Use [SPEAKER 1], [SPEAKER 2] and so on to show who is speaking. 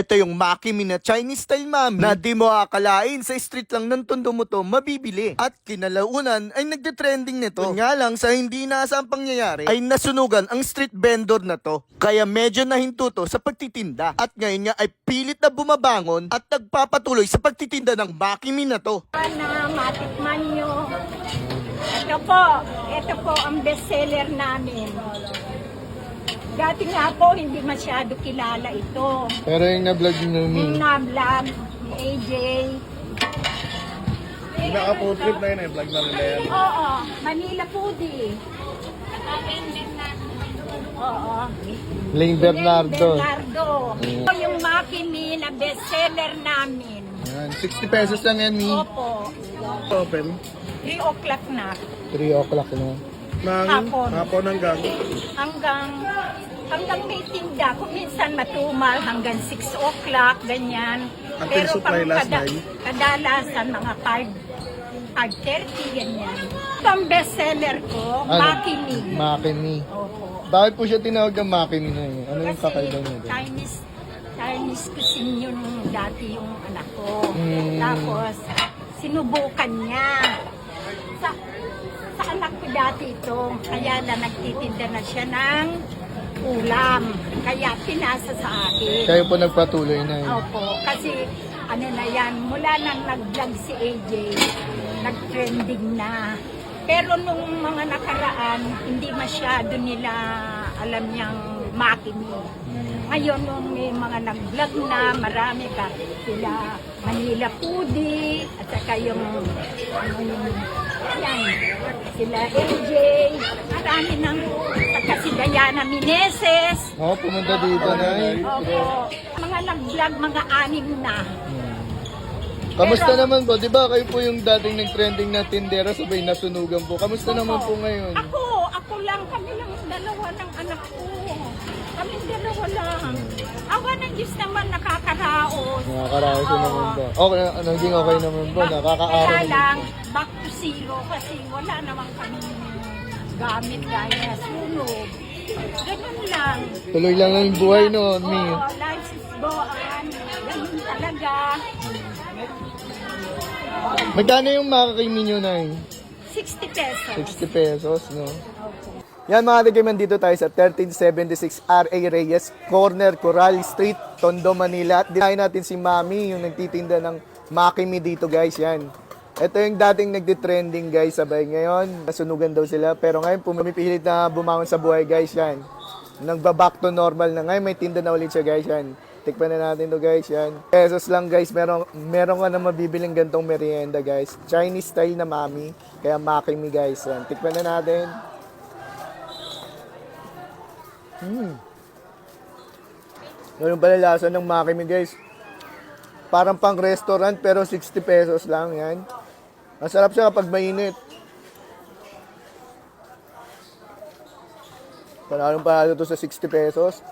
[SPEAKER 1] Ito yung Makimi na Chinese style mami na di mo akalain sa street lang ng tondo mo to mabibili. At kinalaunan ay nagde-trending nito. Yun nga lang sa hindi inaasang pangyayari ay nasunugan ang street vendor na to. Kaya medyo nahinto to sa pagtitinda. At ngayon nga ay pilit na bumabangon at nagpapatuloy sa pagtitinda ng Makimi na to.
[SPEAKER 2] na matikman nyo. Ito po, ito po ang bestseller namin. Dati nga po, hindi masyado kilala ito.
[SPEAKER 3] Pero yung na-vlog nyo.
[SPEAKER 2] Yung nablab, ni AJ.
[SPEAKER 3] Naka-food trip na yun eh. Vlog na nila yan.
[SPEAKER 2] Oo, Manila Foodie. Oo.
[SPEAKER 3] Ling Bernardo.
[SPEAKER 2] Bernardo. Ito yung makini na bestseller namin.
[SPEAKER 3] Yan. 60 pesos lang yan, Mi.
[SPEAKER 2] Opo,
[SPEAKER 3] Open.
[SPEAKER 2] 3 o'clock na.
[SPEAKER 3] 3 o'clock na.
[SPEAKER 2] Nang Hapon.
[SPEAKER 3] hapon hanggang.
[SPEAKER 2] hanggang hanggang may tinda. Kung minsan matumal hanggang 6 o'clock, ganyan.
[SPEAKER 3] Until supply last nine?
[SPEAKER 2] kadalasan mga 5, 5.30, ganyan. Ito ang bestseller ko,
[SPEAKER 3] Ano?
[SPEAKER 2] Makini.
[SPEAKER 3] Makini.
[SPEAKER 2] Opo.
[SPEAKER 3] Bakit po siya tinawag ng Makini na yun? Ano yung kakaiba niya?
[SPEAKER 2] Chinese, Chinese cuisine yun dati yung anak ko.
[SPEAKER 3] Mm.
[SPEAKER 2] Tapos, sinubukan niya. Sa, sa anak ko dati ito, kaya na nagtitinda na siya ng ulam. Kaya pinasa sa akin.
[SPEAKER 3] Kayo po nagpatuloy na yun.
[SPEAKER 2] Opo, kasi ano na yan, mula nang nag-vlog si AJ, nag-trending na. Pero nung mga nakaraan, hindi masyado nila alam niyang makini. Ngayon, nung may mga nag-vlog na, marami ka. Sila Manila Foodie, at saka yung, ano yung, sila AJ, marami nang, saka si Diana Mineses,
[SPEAKER 3] Oo, pumunta dito na yun.
[SPEAKER 2] Opo. Mga nag-vlog, mga anim na.
[SPEAKER 3] Kamusta
[SPEAKER 2] Pero-
[SPEAKER 3] naman po? Di ba kayo po yung dating nag-trending na tindera sabay nasunugan po. Kamusta naman po ngayon?
[SPEAKER 2] Ako, ako lang, kami lang dalawa ng anak ko. Kami dalawa lang. Awa ng Diyos naman nakakaraos.
[SPEAKER 3] Nakakaraos
[SPEAKER 2] Oo.
[SPEAKER 3] naman po. Okay, ano, naging okay naman.
[SPEAKER 2] Ba-
[SPEAKER 3] Nakakaaraw
[SPEAKER 2] Kaya
[SPEAKER 3] naman.
[SPEAKER 2] lang, back to zero kasi wala naman kami gamit dahil nasunog. Ganun lang.
[SPEAKER 3] Tuloy lang ang buhay noon, Mi.
[SPEAKER 2] Oo, life is go on. Ganun talaga.
[SPEAKER 3] Magkano yung makakimi nyo na
[SPEAKER 2] 60 pesos.
[SPEAKER 3] 60 pesos, no? Yan mga kagiman, dito tayo sa 1376 R.A. Reyes, corner Coral Street, Tondo, Manila. At dinahin natin si Mami, yung nagtitinda ng Makimi dito guys, yan. Ito yung dating nagtitrending guys, sabay ngayon, nasunugan daw sila. Pero ngayon, pumipilit na bumangon sa buhay guys, yan. Nagba-back to normal na. Ngayon may tinda na ulit siya guys, yan. Tikpan na natin to guys, yan. Pesos lang guys, meron, meron ka na mabibiling gantong merienda guys. Chinese style na mami, kaya Makimi guys, yan. Tikpan na natin. Hmm. Ganun pala lasa ng Makimi guys. Parang pang restaurant pero 60 pesos lang yan. Masarap siya kapag mainit. Panalo to sa 60 pesos.